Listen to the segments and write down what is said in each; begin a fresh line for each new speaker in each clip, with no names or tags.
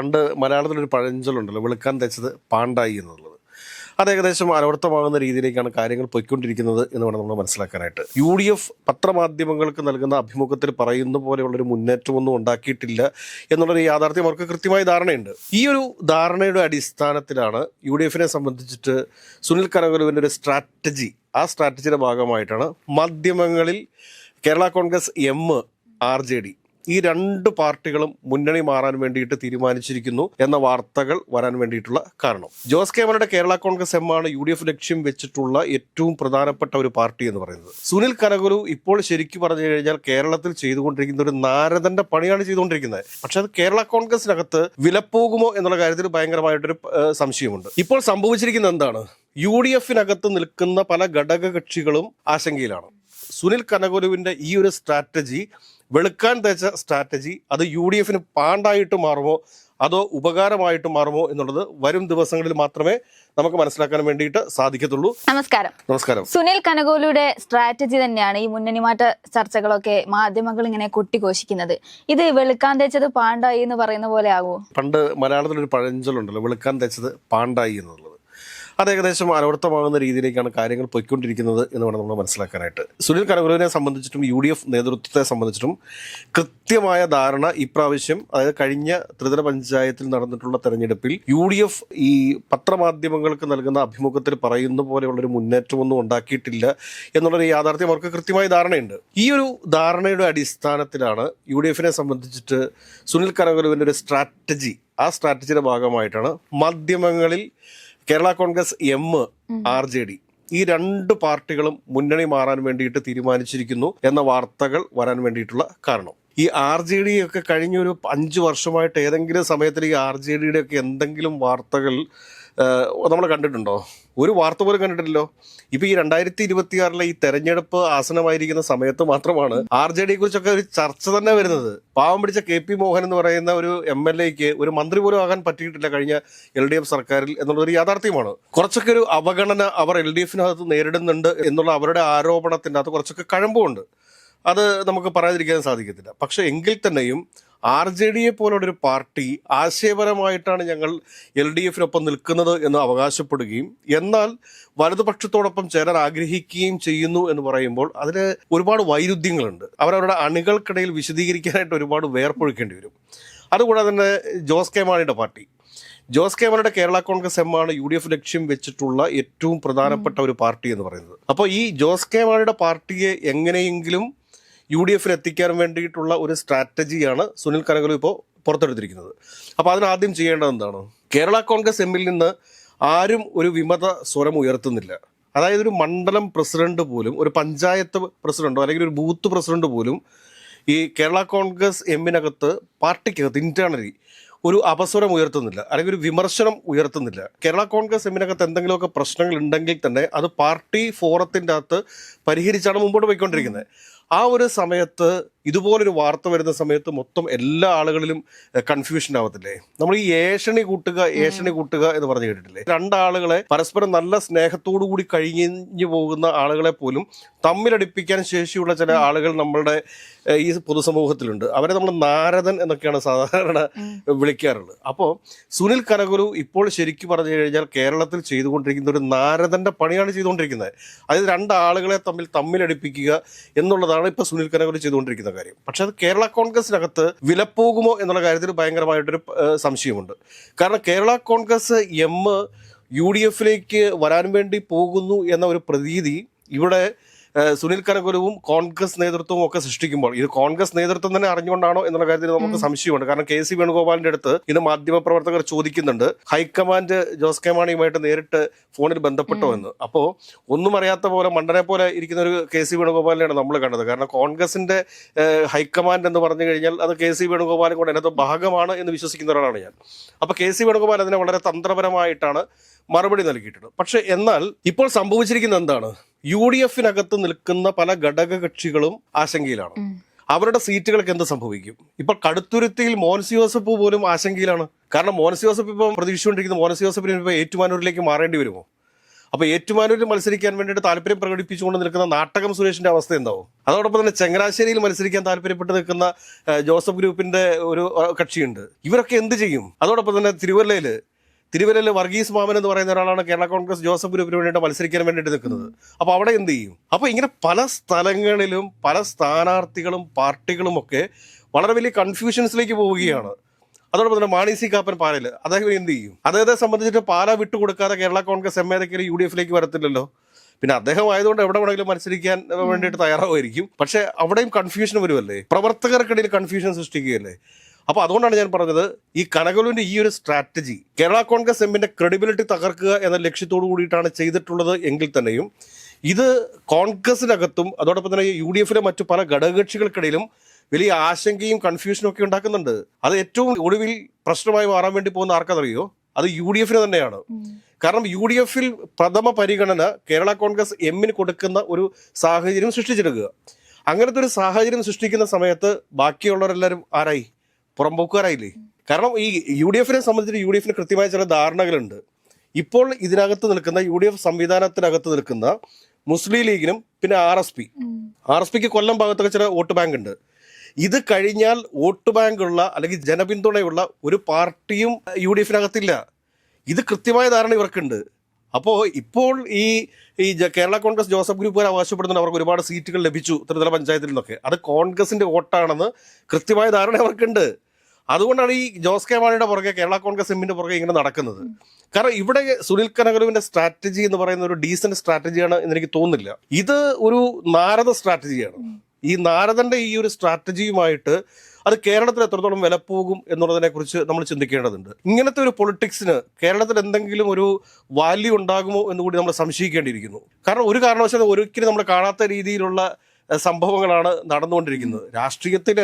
പണ്ട് മലയാളത്തിലൊരു പഴഞ്ചൊല്ലുണ്ടല്ലോ വെളുക്കാൻ തേച്ചത് പാണ്ടായി എന്നുള്ളത്. അത് ഏകദേശം അനവർത്ഥമാകുന്ന രീതിയിലേക്കാണ് കാര്യങ്ങൾ പൊയ്ക്കൊണ്ടിരിക്കുന്നത് എന്ന് വേണം നമ്മൾ മനസ്സിലാക്കാനായിട്ട്. യു ഡി എഫ് പത്രമാധ്യമങ്ങൾക്ക് നൽകുന്ന അഭിമുഖത്തിൽ പറയുന്ന പോലെയുള്ളൊരു മുന്നേറ്റമൊന്നും ഉണ്ടാക്കിയിട്ടില്ല എന്നുള്ളൊരു യാഥാർത്ഥ്യം അവർക്ക് കൃത്യമായ ധാരണയുണ്ട്. ഈ ഒരു ധാരണയുടെ അടിസ്ഥാനത്തിലാണ് യു ഡി എഫിനെ സംബന്ധിച്ചിട്ട് സുനിൽ കനകലുവിന്റെ ഒരു സ്ട്രാറ്റജി. ആ സ്ട്രാറ്റജിയുടെ ഭാഗമായിട്ടാണ് മാധ്യമങ്ങളിൽ Kerala Congress M R J D ഈ രണ്ട് പാർട്ടികളും മുന്നണി മാറാൻ വേണ്ടിയിട്ട് തീരുമാനിച്ചിരിക്കുന്നു എന്ന വാർത്തകൾ വരാൻ വേണ്ടിയിട്ടുള്ള കാരണം. ജോസ് കെ മാണിയുടെ കേരള കോൺഗ്രസ് എം ആണ് യു ഡി എഫ് ലക്ഷ്യം വെച്ചിട്ടുള്ള ഏറ്റവും പ്രധാനപ്പെട്ട ഒരു പാർട്ടി എന്ന് പറയുന്നത്. സുനിൽ കനകുലു ഇപ്പോൾ ശരിക്കും പറഞ്ഞു കഴിഞ്ഞാൽ കേരളത്തിൽ ചെയ്തുകൊണ്ടിരിക്കുന്ന ഒരു നാരദന്റെ പണിയാണ് ചെയ്തുകൊണ്ടിരിക്കുന്നത്. പക്ഷെ അത് കേരള കോൺഗ്രസിനകത്ത് വിലപ്പോകുമോ എന്നുള്ള കാര്യത്തിൽ ഭയങ്കരമായിട്ടൊരു സംശയമുണ്ട്. ഇപ്പോൾ സംഭവിച്ചിരിക്കുന്നത് എന്താണ്? യു ഡി എഫിനകത്ത് നിൽക്കുന്ന പല ഘടക കക്ഷികളും ആശങ്കയിലാണ്. സുനിൽ കനകുലുവിന്റെ ഈ ഒരു സ്ട്രാറ്റജി വെളുക്കാൻ തേച്ച സ്ട്രാറ്റജി അത് യു ഡി എഫിന് പാണ്ടായിട്ട് മാറുമോ അതോ ഉപകാരമായിട്ട് മാറുമോ എന്നുള്ളത് വരും ദിവസങ്ങളിൽ മാത്രമേ നമുക്ക് മനസ്സിലാക്കാൻ വേണ്ടിയിട്ട് സാധിക്കത്തുള്ളൂ.
നമസ്കാരം.
നമസ്കാരം.
സുനിൽ കനകോലിയുടെ സ്ട്രാറ്റജി തന്നെയാണ് ഈ മുന്നണി മാറ്റ ചർച്ചകളൊക്കെ മാധ്യമങ്ങൾ ഇങ്ങനെ കൊട്ടിഘോഷിക്കുന്നത്. ഇത് വെളുക്കാൻ തേച്ചത് പാണ്ടായി എന്ന് പറയുന്ന പോലെ ആകുമോ
പണ്ട് മലയാളത്തിൽ ഒരു പഴഞ്ചൊല്ലുണ്ടല്ലോ വെളുക്കാൻ തേച്ചത് പാണ്ടായി എന്നുള്ളത്. അത് ഏകദേശം അനവർത്ഥമാകുന്ന രീതിയിലേക്കാണ് കാര്യങ്ങൾ പോയിക്കൊണ്ടിരിക്കുന്നത് എന്ന് വേണം നമ്മൾ മനസ്സിലാക്കാനായിട്ട്. സുനിൽ കനകുലുവിനെ സംബന്ധിച്ചിട്ടും യു ഡി എഫ് നേതൃത്വത്തെ സംബന്ധിച്ചിട്ടും കൃത്യമായ ധാരണ ഇപ്രാവശ്യം അതായത് കഴിഞ്ഞ ത്രിതല പഞ്ചായത്തിൽ നടന്നിട്ടുള്ള തെരഞ്ഞെടുപ്പിൽ യു ഡി എഫ് ഈ പത്രമാധ്യമങ്ങൾക്ക് നൽകുന്ന അഭിമുഖത്തിൽ പറയുന്ന പോലെയുള്ളൊരു മുന്നേറ്റമൊന്നും ഉണ്ടാക്കിയിട്ടില്ല എന്നുള്ളൊരു യാഥാർത്ഥ്യം അവർക്ക് കൃത്യമായ ധാരണയുണ്ട്. ഈ ഒരു ധാരണയുടെ അടിസ്ഥാനത്തിലാണ് യു ഡി എഫിനെ സംബന്ധിച്ചിട്ട് സുനിൽ കനകുലുവിന്റെ ഒരു സ്ട്രാറ്റജി. ആ സ്ട്രാറ്റജിയുടെ ഭാഗമായിട്ടാണ് മാധ്യമങ്ങളിൽ Kerala Congress M R J D ഈ രണ്ട് പാർട്ടികളും മുന്നണി മാറാൻ വേണ്ടിയിട്ട് തീരുമാനിച്ചിരിക്കുന്നു എന്ന വാർത്തകൾ വരാൻ വേണ്ടിയിട്ടുള്ള കാരണം. ഈ ആർ ജെ ഡി ഒക്കെ കഴിഞ്ഞൊരു അഞ്ച് വർഷമായിട്ട് ഏതെങ്കിലും സമയത്തിൽ ഈ ആർ ജെ ഡിയുടെ ഒക്കെ എന്തെങ്കിലും വാർത്തകൾ നമ്മൾ കണ്ടിട്ടുണ്ടോ? ഒരു വാർത്ത പോലും കണ്ടിട്ടില്ലല്ലോ. ഇപ്പൊ ഈ രണ്ടായിരത്തി ഇരുപത്തിയാറിലെ ഈ തെരഞ്ഞെടുപ്പ് ആസനമായിരിക്കുന്ന സമയത്ത് മാത്രമാണ് ആർ ജെ ഡിയെ കുറിച്ചൊക്കെ ഒരു ചർച്ച തന്നെ വരുന്നത്. പാവം പിടിച്ച കെ പി മോഹൻ എന്ന് പറയുന്ന ഒരു എം എൽ എക്ക് ഒരു മന്ത്രി പോലും ആകാൻ പറ്റിയിട്ടില്ല കഴിഞ്ഞ എൽ ഡി എഫ് സർക്കാരിൽ എന്നുള്ളൊരു യാഥാർത്ഥ്യമാണ്. കുറച്ചൊക്കെ ഒരു അവഗണന അവർ എൽ ഡി എഫിനകത്ത് നേരിടുന്നുണ്ട് എന്നുള്ള അവരുടെ ആരോപണത്തിന്റെ അകത്ത് കുറച്ചൊക്കെ കഴമ്പുണ്ട്. അത് നമുക്ക് പറയാതിരിക്കാൻ സാധിക്കത്തില്ല. പക്ഷെ എങ്കിൽ തന്നെയും ആർ ജെ ഡിയെ പോലുള്ളൊരു പാർട്ടി ആശയപരമായിട്ടാണ് ഞങ്ങൾ എൽ ഡി എഫിനൊപ്പം നിൽക്കുന്നത് എന്ന് അവകാശപ്പെടുകയും എന്നാൽ വലതുപക്ഷത്തോടൊപ്പം ചേരാൻ ആഗ്രഹിക്കുകയും ചെയ്യുന്നു എന്ന് പറയുമ്പോൾ അതിന് ഒരുപാട് വൈരുദ്ധ്യങ്ങളുണ്ട്. അവരവരുടെ അണികൾക്കിടയിൽ വിശദീകരിക്കാനായിട്ട് ഒരുപാട് വേർപ്പൊഴുക്കേണ്ടി വരും. അതുകൂടാതെ തന്നെ ജോസ് കെ മാണിയുടെ പാർട്ടി. ജോസ് കെ മാണിയുടെ കേരള കോൺഗ്രസ് എം ആണ് യു ഡി എഫ് ലക്ഷ്യം വെച്ചിട്ടുള്ള ഏറ്റവും പ്രധാനപ്പെട്ട ഒരു പാർട്ടി എന്ന് പറയുന്നത്. അപ്പോൾ ഈ ജോസ് കെ മാണിയുടെ പാർട്ടിയെ എങ്ങനെയെങ്കിലും യു ഡി എഫിൽ എത്തിക്കാൻ വേണ്ടിയിട്ടുള്ള ഒരു സ്ട്രാറ്റജിയാണ് സുനിൽ കനകലു ഇപ്പോൾ പുറത്തെടുത്തിരിക്കുന്നത്. അപ്പോൾ അതിനാദ്യം ചെയ്യേണ്ടത് എന്താണ്? കേരള കോൺഗ്രസ് എമ്മിൽ നിന്ന് ആരും ഒരു വിമത സ്വരം ഉയർത്തുന്നില്ല. അതായത് ഒരു മണ്ഡലം പ്രസിഡന്റ് പോലും ഒരു പഞ്ചായത്ത് പ്രസിഡന്റോ അല്ലെങ്കിൽ ഒരു ബൂത്ത് പ്രസിഡന്റ് പോലും ഈ കേരള കോൺഗ്രസ് എമ്മിനകത്ത് പാർട്ടിക്കകത്ത് ഇന്റേണലി ഒരു അപസ്വരം ഉയർത്തുന്നില്ല അല്ലെങ്കിൽ ഒരു വിമർശനം ഉയർത്തുന്നില്ല. കേരള കോൺഗ്രസ് എമ്മിനകത്ത് എന്തെങ്കിലുമൊക്കെ പ്രശ്നങ്ങൾ ഉണ്ടെങ്കിൽ തന്നെ അത് പാർട്ടി ഫോറത്തിന്റെ അകത്ത് പരിഹരിച്ചാണ് മുമ്പോട്ട് പോയിക്കൊണ്ടിരിക്കുന്നത്. ആ ഒരു സമയത്ത് ഇതുപോലൊരു വാർത്ത വരുന്ന സമയത്ത് മൊത്തം എല്ലാ ആളുകളിലും കൺഫ്യൂഷൻ ആവത്തില്ലേ? നമ്മൾ ഈ ഏഷണി കൂട്ടുക ഏഷണി കൂട്ടുക എന്ന് പറഞ്ഞു കേട്ടിട്ടില്ലേ? രണ്ടാളുകളെ പരസ്പരം നല്ല സ്നേഹത്തോടു കൂടി കഴിഞ്ഞു പോകുന്ന ആളുകളെ പോലും തമ്മിലടിപ്പിക്കാൻ ശേഷിയുള്ള ചില ആളുകൾ നമ്മളുടെ ഈ പൊതുസമൂഹത്തിലുണ്ട്. അവരെ നമ്മൾ നാരദൻ എന്നൊക്കെയാണ് സാധാരണ വിളിക്കാറുള്ളത്. അപ്പോൾ സുനിൽ കനകുരു ഇപ്പോൾ ശരിക്കും പറഞ്ഞു കഴിഞ്ഞാൽ കേരളത്തിൽ ചെയ്തുകൊണ്ടിരിക്കുന്ന ഒരു നാരദന്റെ പണിയാണ് ചെയ്തുകൊണ്ടിരിക്കുന്നത്. അതായത് രണ്ടാളുകളെ തമ്മിൽ തമ്മിലടിപ്പിക്കുക എന്നുള്ളതാണ് ഇപ്പോൾ സുനിൽ കനകുരു ചെയ്തുകൊണ്ടിരിക്കുന്ന കാര്യം. പക്ഷെ അത് കേരള കോൺഗ്രസിനകത്ത് വിലപ്പോകുമോ എന്നുള്ള കാര്യത്തിൽ ഭയങ്കരമായിട്ടൊരു സംശയമുണ്ട്. കാരണം Kerala Congress M U D എഫിലേക്ക് വരാൻ വേണ്ടി പോകുന്നു എന്ന ഒരു പ്രതീതി ഇവിടെ സുനിൽ കരകുലവും കോൺഗ്രസ് നേതൃത്വവും ഒക്കെ സൃഷ്ടിക്കുമ്പോൾ ഇത് കോൺഗ്രസ് നേതൃത്വം തന്നെ അറിഞ്ഞുകൊണ്ടാണോ എന്നുള്ള കാര്യത്തിൽ നമുക്ക് സംശയമുണ്ട്. കാരണം കെ സി വേണുഗോപാലിന്റെ അടുത്ത് ഇത് മാധ്യമപ്രവർത്തകർ ചോദിക്കുന്നുണ്ട് ഹൈക്കമാൻഡ് ജോസ് കെ മാണിയുമായിട്ട് നേരിട്ട് ഫോണിൽ ബന്ധപ്പെട്ടോ എന്ന്. അപ്പോൾ ഒന്നും അറിയാത്ത പോലെ മണ്ടനെ പോലെ ഇരിക്കുന്ന ഒരു കെ സി വേണുഗോപാലിനെയാണ് നമ്മൾ കണ്ടത്. കാരണം കോൺഗ്രസിന്റെ ഹൈക്കമാൻഡ് എന്ന് പറഞ്ഞു കഴിഞ്ഞാൽ അത് കെ സി വേണുഗോപാലും കൂടെ അതിനകത്ത് ഭാഗമാണ് എന്ന് വിശ്വസിക്കുന്ന ഒരാളാണ് ഞാൻ. അപ്പൊ കെ സി വേണുഗോപാൽ അതിനെ വളരെ തന്ത്രപരമായിട്ടാണ് മറുപടി നൽകിയിട്ടുണ്ട്. പക്ഷെ എന്നാൽ ഇപ്പോൾ സംഭവിച്ചിരിക്കുന്നത് എന്താണ്? യു ഡി എഫിനകത്ത് നിൽക്കുന്ന പല ഘടക കക്ഷികളും ആശങ്കയിലാണ് അവരുടെ സീറ്റുകൾക്ക് എന്ത് സംഭവിക്കും? ഇപ്പൊ കടുത്തുരുത്തിയിൽ മോൻസി ജോസഫ് പോലും ആശങ്കയിലാണ്. കാരണം മോൻസി ജോസഫ് ഇപ്പം പ്രതീക്ഷിച്ചുകൊണ്ടിരിക്കുന്ന മോൻസി ജോസഫിന് ഇപ്പൊ ഏറ്റുമാനൂരിലേക്ക് മാറേണ്ടി വരുമോ? അപ്പൊ ഏറ്റുമാനൂരിൽ മത്സരിക്കാൻ വേണ്ടിയിട്ട് താല്പര്യം പ്രകടിപ്പിച്ചുകൊണ്ട് നിൽക്കുന്ന നാട്ടകം സുരേഷിന്റെ അവസ്ഥ എന്താവും? അതോടൊപ്പം തന്നെ ചങ്ങനാശ്ശേരിയിൽ മത്സരിക്കാൻ താല്പര്യപ്പെട്ട് നിൽക്കുന്ന ജോസഫ് ഗ്രൂപ്പിന്റെ ഒരു കക്ഷിയുണ്ട്. ഇവരൊക്കെ എന്ത് ചെയ്യും? അതോടൊപ്പം തന്നെ തിരുവല്ലയിൽ തിരുവല്ലയിൽ വർഗീസ് മാമൻ എന്ന് പറയുന്ന ഒരാളാണ് കേരള കോൺഗ്രസ് ജോസഫ് ഗ്രൂപ്പിന് വേണ്ടിയിട്ട് മത്സരിക്കാൻ വേണ്ടിയിട്ട് നിൽക്കുന്നത്. അപ്പോൾ അവിടെ എന്ത് ചെയ്യും? അപ്പോൾ ഇങ്ങനെ പല സ്ഥലങ്ങളിലും പല സ്ഥാനാർത്ഥികളും പാർട്ടികളും ഒക്കെ വളരെ വലിയ കൺഫ്യൂഷൻസിലേക്ക് പോവുകയാണ്. അതോടൊപ്പം തന്നെ മാണി സി കാപ്പൻ പാലയിൽ അദ്ദേഹം എന്ത് ചെയ്യും? അദ്ദേഹത്തെ സംബന്ധിച്ചിട്ട് പാല വിട്ടുകൊടുക്കാതെ കേരള കോൺഗ്രസ് എം എതൊക്കെ യു ഡി എഫിലേക്ക് വരത്തില്ലല്ലോ? പിന്നെ അദ്ദേഹം ആയതുകൊണ്ട് എവിടെ വേണമെങ്കിലും മത്സരിക്കാൻ വേണ്ടിയിട്ട് തയ്യാറാവുമായിരിക്കും. പക്ഷെ അവിടെയും കൺഫ്യൂഷൻ വരുമല്ലേ പ്രവർത്തകർക്കിടയിൽ കൺഫ്യൂഷൻ സൃഷ്ടിക്കുകയല്ലേ? അപ്പൊ അതുകൊണ്ടാണ് ഞാൻ പറഞ്ഞത് ഈ കനകലുവിന്റെ ഈ ഒരു സ്ട്രാറ്റജി കേരള കോൺഗ്രസ് എമ്മിന്റെ ക്രെഡിബിലിറ്റി തകർക്കുക എന്ന ലക്ഷ്യത്തോടു കൂടിയിട്ടാണ് ചെയ്തിട്ടുള്ളത് എങ്കിൽ തന്നെയും ഇത് കോൺഗ്രസിനകത്തും അതോടൊപ്പം തന്നെ യു ഡി എഫിലെ മറ്റു പല ഘടകകക്ഷികൾക്കിടയിലും വലിയ ആശങ്കയും കൺഫ്യൂഷനും ഒക്കെ ഉണ്ടാക്കുന്നുണ്ട്. അത് ഏറ്റവും ഒടുവിൽ പ്രശ്നമായി മാറാൻ വേണ്ടി പോകുന്ന ആർക്കതറിയോ? അത് യു ഡി എഫിന് തന്നെയാണ്. കാരണം യു ഡി എഫിൽ പ്രഥമ പരിഗണന കേരള കോൺഗ്രസ് എമ്മിന് കൊടുക്കുന്ന ഒരു സാഹചര്യം സൃഷ്ടിച്ചെടുക്കുക. അങ്ങനത്തെ ഒരു സാഹചര്യം സൃഷ്ടിക്കുന്ന സമയത്ത് ബാക്കിയുള്ളവരെല്ലാവരും ആരായി? പുറമ്പോക്കുകാരായില്ലേ കാരണം ഈ യു ഡി എഫിനെ സംബന്ധിച്ച് യു ഡി എഫിന് കൃത്യമായ ചില ധാരണകളുണ്ട്. ഇപ്പോൾ ഇതിനകത്ത് നിൽക്കുന്ന യു ഡി എഫ് സംവിധാനത്തിനകത്ത് നിൽക്കുന്ന മുസ്ലിം ലീഗിനും പിന്നെ R S P. R S പിക്ക് കൊല്ലം ഭാഗത്തൊക്കെ ചില വോട്ട് ബാങ്ക് ഉണ്ട്. ഇത് കഴിഞ്ഞാൽ വോട്ട് ബാങ്കുള്ള അല്ലെങ്കിൽ ജനപിന്തുണയുള്ള ഒരു പാർട്ടിയും യു ഡി എഫിനകത്തില്ല ഇത് കൃത്യമായ ധാരണ ഇവർക്കുണ്ട്. അപ്പോൾ ഇപ്പോൾ ഈ ഈ കേരള കോൺഗ്രസ് ജോസഫ് ഗ്രൂപ്പുകാർ അവകാശപ്പെടുന്നുണ്ട്. അവർക്ക് ഒരുപാട് സീറ്റുകൾ ലഭിച്ചു. ത്രിതല പഞ്ചായത്തിൽ നിന്നൊക്കെ. അത് കോൺഗ്രസിന്റെ വോട്ടാണെന്ന് കൃത്യമായ ധാരണ അവർക്കുണ്ട് അതുകൊണ്ടാണ് ഈ ജോസ് കെ മാണിയുടെ പുറകെ കേരള കോൺഗ്രസ് എമ്മിന്റെ പുറകെ ഇങ്ങനെ നടക്കുന്നത്. കാരണം ഇവിടെ സുനിൽ കനകലുവിന്റെ സ്ട്രാറ്റജി എന്ന് പറയുന്ന ഒരു ഡീസന്റ് സ്ട്രാറ്റജിയാണ് എന്ന് എനിക്ക് തോന്നുന്നില്ല. ഇത് ഒരു നാരദ സ്ട്രാറ്റജിയാണ്. ഈ നാരദന്റെ ഈ ഒരു സ്ട്രാറ്റജിയുമായിട്ട് അത് കേരളത്തിൽ എത്രത്തോളം വില പോകും എന്നുള്ളതിനെ കുറിച്ച് നമ്മൾ ചിന്തിക്കേണ്ടതുണ്ട്. ഇങ്ങനത്തെ ഒരു പൊളിറ്റിക്സിന് കേരളത്തിൽ എന്തെങ്കിലും ഒരു വാല്യൂ ഉണ്ടാകുമോ എന്ന് കൂടി നമ്മൾ സംശയിക്കേണ്ടിയിരിക്കുന്നു. കാരണം ഒരു കാരണവശാലും ഒരിക്കലും നമ്മൾ കാണാത്ത രീതിയിലുള്ള സംഭവങ്ങളാണ് നടന്നുകൊണ്ടിരിക്കുന്നത്. രാഷ്ട്രീയത്തിൽ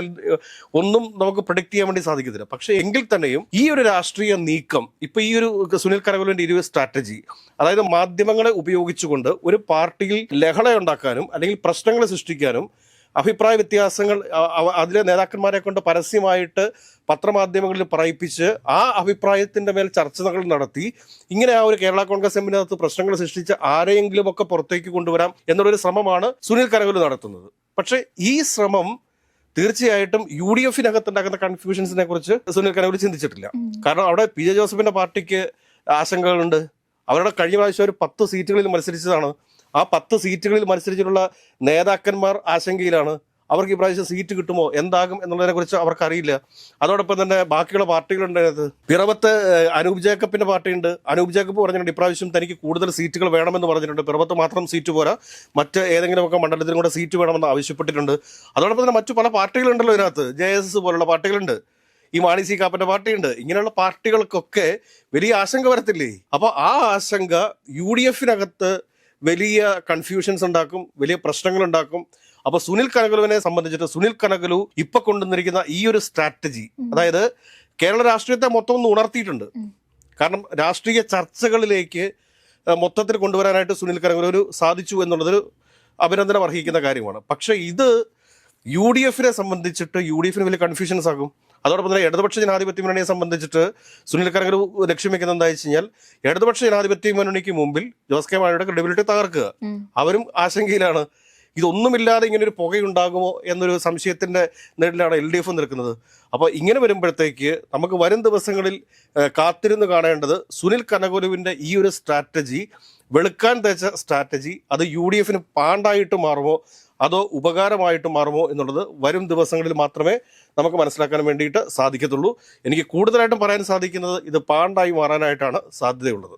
ഒന്നും നമുക്ക് പ്രൊഡിക്ട് ചെയ്യാൻ വേണ്ടി സാധിക്കത്തില്ല. പക്ഷെ എങ്കിൽ തന്നെയും ഈ ഒരു രാഷ്ട്രീയ നീക്കം ഇപ്പൊ ഈ ഒരു സുനിൽ കരകുലന്റെ ഇരുവ സ്ട്രാറ്റജി അതായത് മാധ്യമങ്ങളെ ഉപയോഗിച്ചുകൊണ്ട് ഒരു പാർട്ടിയിൽ ലഹള ഉണ്ടാക്കാനും അല്ലെങ്കിൽ പ്രശ്നങ്ങൾ സൃഷ്ടിക്കാനും അഭിപ്രായ വ്യത്യാസങ്ങൾ അതിലെ നേതാക്കന്മാരെ കൊണ്ട് പരസ്യമായിട്ട് പത്രമാധ്യമങ്ങളിൽ പറയിപ്പിച്ച് ആ അഭിപ്രായത്തിന്റെ മേൽ ചർച്ചകൾ നടത്തി ഇങ്ങനെ ആ ഒരു കേരള കോൺഗ്രസ് എമ്മിനകത്ത് പ്രശ്നങ്ങൾ സൃഷ്ടിച്ച് ആരെയെങ്കിലും ഒക്കെ പുറത്തേക്ക് കൊണ്ടുവരാം എന്നുള്ളൊരു ശ്രമമാണ് സുനിൽ കരകുല നടത്തുന്നത്. പക്ഷേ ഈ ശ്രമം തീർച്ചയായിട്ടും യു ഡി എഫിനകത്ത് ഉണ്ടാക്കുന്ന കൺഫ്യൂഷൻസിനെ കുറിച്ച് സുനിൽ കരകുല ചിന്തിച്ചിട്ടില്ല. കാരണം അവിടെ പി ജെ ജോസഫിന്റെ പാർട്ടിക്ക് ആശങ്കകളുണ്ട്. അവരുടെ കഴിഞ്ഞ പ്രാവശ്യം ഒരു പത്ത് സീറ്റുകളിൽ മത്സരിച്ചതാണ് ആ പത്ത് സീറ്റുകളിൽ മത്സരിച്ചിട്ടുള്ള നേതാക്കന്മാർ ആശങ്കയിലാണ്. അവർക്ക് ഈ പ്രാവശ്യം സീറ്റ് കിട്ടുമോ? എന്താകും എന്നുള്ളതിനെ കുറിച്ച് അവർക്കറിയില്ല. അതോടൊപ്പം തന്നെ ബാക്കിയുള്ള പാർട്ടികളുണ്ട് അതിനകത്ത്. പിറവത്ത് അനൂപ് ജേക്കബിന്റെ പാർട്ടിയുണ്ട്. അനൂപ് ജേക്കബ് പറഞ്ഞിട്ടുണ്ട് ഇപ്രാവശ്യം തനിക്ക് കൂടുതൽ സീറ്റുകൾ വേണമെന്ന് പറഞ്ഞിട്ടുണ്ട്. പിറവത്ത് മാത്രം സീറ്റ് പോരാ. മറ്റ് ഏതെങ്കിലുമൊക്കെ മണ്ഡലത്തിനും കൂടെ സീറ്റ് വേണമെന്ന് ആവശ്യപ്പെട്ടിട്ടുണ്ട്. അതോടൊപ്പം തന്നെ മറ്റു പല പാർട്ടികളുണ്ടല്ലോ ഇതിനകത്ത്. ജെ എസ് എസ് പോലുള്ള പാർട്ടികളുണ്ട്. ഈ മാണി സി കാപ്പന്റെ പാർട്ടിയുണ്ട്. ഇങ്ങനെയുള്ള പാർട്ടികൾക്കൊക്കെ വലിയ ആശങ്ക വരത്തില്ലേ? അപ്പൊ ആ ആശങ്ക യു ഡി എഫിനകത്ത് വലിയ കൺഫ്യൂഷൻസ് ഉണ്ടാക്കും വലിയ പ്രശ്നങ്ങൾ ഉണ്ടാക്കും അപ്പൊ സുനിൽ കനകലുവിനെ സംബന്ധിച്ചിട്ട് സുനിൽ കനകലു ഇപ്പൊ കൊണ്ടുവന്നിരിക്കുന്ന ഈ ഒരു സ്ട്രാറ്റജി അതായത് കേരള രാഷ്ട്രീയത്തെ മൊത്തം ഒന്ന് ഉണർത്തിയിട്ടുണ്ട്. കാരണം രാഷ്ട്രീയ ചർച്ചകളിലേക്ക് മൊത്തത്തിൽ കൊണ്ടുവരാനായിട്ട് സുനിൽ കനകലു സാധിച്ചു എന്നുള്ളത് അഭിനന്ദനം അർഹിക്കുന്ന കാര്യമാണ്. പക്ഷെ ഇത് യു ഡി എഫിനെ സംബന്ധിച്ചിട്ട് യു ഡി എഫിന് വലിയ കൺഫ്യൂഷൻസ് ആകും. അതോടൊപ്പം തന്നെ ഇടതുപക്ഷ ജനാധിപത്യ മുന്നണിയെ സംബന്ധിച്ചിട്ട് സുനിൽ കരകരു ലക്ഷ്യം വെക്കുന്നത് എന്താ വെച്ച് കഴിഞ്ഞാൽ ഇടതുപക്ഷ ജനാധിപത്യ മുന്നണിക്ക് മുമ്പിൽ ജോസ് കെ മാണിയുടെ ക്രെഡിബിലിറ്റി തകർക്കുക. അവരും ആശങ്കയിലാണ്. ഇതൊന്നുമില്ലാതെ ഇങ്ങനെ ഒരു പുകയുണ്ടാകുമോ എന്നൊരു സംശയത്തിന്റെ നേരിലാണ് എൽ ഡി എഫ് നിൽക്കുന്നത്. അപ്പോൾ ഇങ്ങനെ വരുമ്പോഴത്തേക്ക് നമുക്ക് വരും ദിവസങ്ങളിൽ കാത്തിരുന്ന് കാണേണ്ടത് സുനിൽ കനകുലുവിന്റെ ഈ ഒരു സ്ട്രാറ്റജി വെളുക്കാൻ തേച്ച സ്ട്രാറ്റജി അത് യു ഡി എഫിന് പാണ്ടായിട്ട് മാറുമോ അതോ ഉപകാരമായിട്ട് മാറുമോ എന്നുള്ളത് വരും ദിവസങ്ങളിൽ മാത്രമേ നമുക്ക് മനസ്സിലാക്കാൻ വേണ്ടിയിട്ട് സാധിക്കത്തുള്ളൂ. എനിക്ക് കൂടുതലായിട്ടും പറയാൻ സാധിക്കുന്നത് ഇത് പാണ്ടായി മാറാനായിട്ടാണ് സാധ്യതയുള്ളത്.